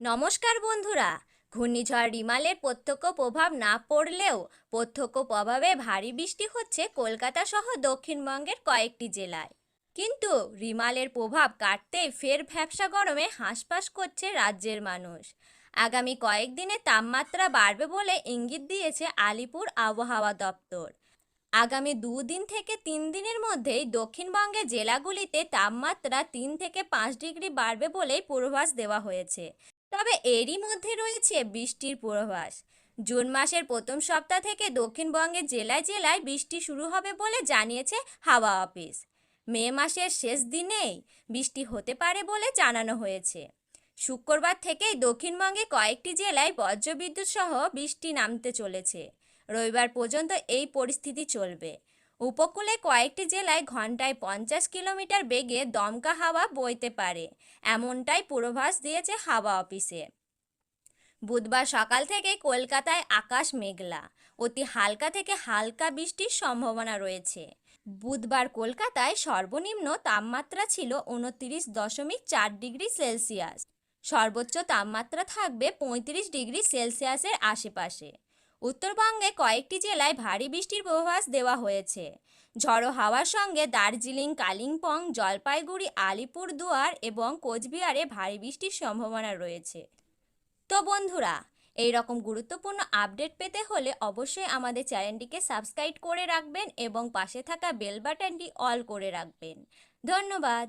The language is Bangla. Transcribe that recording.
নমস্কার বন্ধুরা। ঘূর্ণিঝড় রিমালের প্রত্যক্ষ প্রভাব না পড়লেও প্রত্যক্ষ প্রভাবে ভারী বৃষ্টি হচ্ছে কলকাতা সহ দক্ষিণবঙ্গের কয়েকটি জেলায়। কিন্তু রিমালের প্রভাব কাটতেই ফের ভ্যাবসা গরমে হাঁসফাঁস করছে রাজ্যের মানুষ। আগামী কয়েকদিনে তাপমাত্রা বাড়বে বলে ইঙ্গিত দিয়েছে আলিপুর আবহাওয়া দপ্তর। আগামী দুদিন থেকে তিন দিনের মধ্যেই দক্ষিণবঙ্গের জেলাগুলিতে তাপমাত্রা তিন থেকে পাঁচ ডিগ্রি বাড়বে বলেই পূর্বাভাস দেওয়া হয়েছে। তবে এরই মধ্যে রয়েছে বৃষ্টির পূর্বাভাস। জুন মাসের প্রথম সপ্তাহ থেকে দক্ষিণবঙ্গের জেলায় জেলায় বৃষ্টি শুরু হবে বলে জানিয়েছে হাওয়া অফিস। মে মাসের শেষ দিনেই বৃষ্টি হতে পারে বলে জানানো হয়েছে। শুক্রবার থেকেই দক্ষিণবঙ্গে কয়েকটি জেলায় বজ্রবিদ্যুৎ সহ বৃষ্টি নামতে চলেছে। রবিবার পর্যন্ত এই পরিস্থিতি চলবে। উপকূলে কয়েকটি জেলায় ঘন্টায় পঞ্চাশ কিলোমিটার বেগে দমকা হাওয়া বইতে পারে। এমনটাই পূর্বাভাস দিয়েছে হাওয়া অফিসে। বুধবার সকাল থেকে কলকাতায় আকাশ মেঘলা। অতি হালকা থেকে হালকা বৃষ্টির সম্ভাবনা রয়েছে। বুধবার কলকাতায় সর্বনিম্ন তাপমাত্রা ছিল উনত্রিশ দশমিক চার ডিগ্রি সেলসিয়াস। সর্বোচ্চ তাপমাত্রা থাকবে পঁয়ত্রিশ ডিগ্রি সেলসিয়াসের আশেপাশে। উত্তরবঙ্গে কয়েকটি জেলায় ভারী বৃষ্টির পূর্বাভাস দেওয়া হয়েছে। ঝড়ো হাওয়ার সঙ্গে দার্জিলিং, কালিম্পং, জলপাইগুড়ি আলিপুরদুয়ার এবং কোচবিহারে ভারী বৃষ্টির সম্ভাবনা রয়েছে। তো বন্ধুরা, এই রকম গুরুত্বপূর্ণ আপডেট পেতে হলে অবশ্যই আমাদের চ্যানেলটিকে সাবস্ক্রাইব করে রাখবেন এবং পাশে থাকা বেল বাটনটি অল করে রাখবেন। ধন্যবাদ।